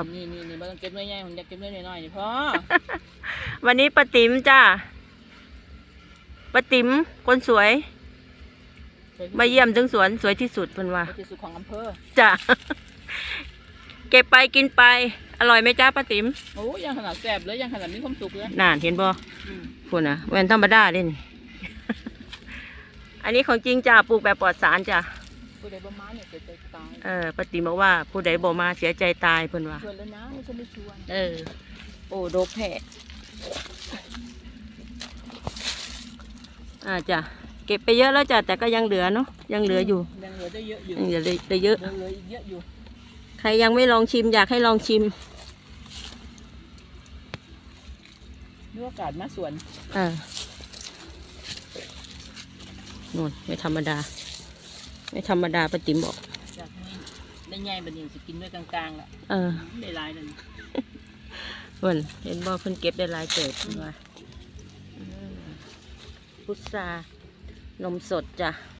ครับนี่นี่นี่บ่ต้องเก็บเนื้อใหญ่ผมอยากเก็บเนื้อน้อยๆนี่พ่อวันนี้ป้าติ๋มจ้าป้าติ๋มคนสวยมาเยี่ยมถึงสวนสวยที่สุดเพิ่นว่าที่สุดของอำเภอจ้ะเก็บไปกินไป อร่อยไหมจ้าป้าติ๋มโอ้ยังขนาดแซ่บเลยยังขนาดมีความสุขเลยน่านเห็นบ่อืมพูดนะแวนธรรมดาเด่นอันนี้ของจริงจ้าปลูกแบบปลอดสารจ้ะ ผู้ใดบ่มาเนี่ยเสียใจตายเออป้าติ๋มบอกว่าผู้ใดบ่มาเสียใจตายเพิ่นว่าชวนแล้วนะไม่ใช่ไม่ชวนเออ โอ้โดกแผลอ่าจ้ะเก็บไปเยอะแล้วจ้ะแต่ก็ยังเหลือเนาะยังเหลืออยู่ยังเหลือได้เยอะอยู่ยังเหลือได้เยอะ ยังเหลืออีกเยอะอยู่ ใครยังไม่ลองชิมอยากให้ลองชิมนี่อากาศมาสวน เออนู่นไม่ธรรมดา ไม่ธรรมดาป้าติ๋มบอกอยากให้ได้ใหญ่บัดนี้สิกินด้วยกลางๆล่ะเออได้หลายเลยเพิ่นเห็นบ่เพิ่นเก็บได้หลายเติบเพิ่นว่าอืมพุทรา นมสดจ้ะ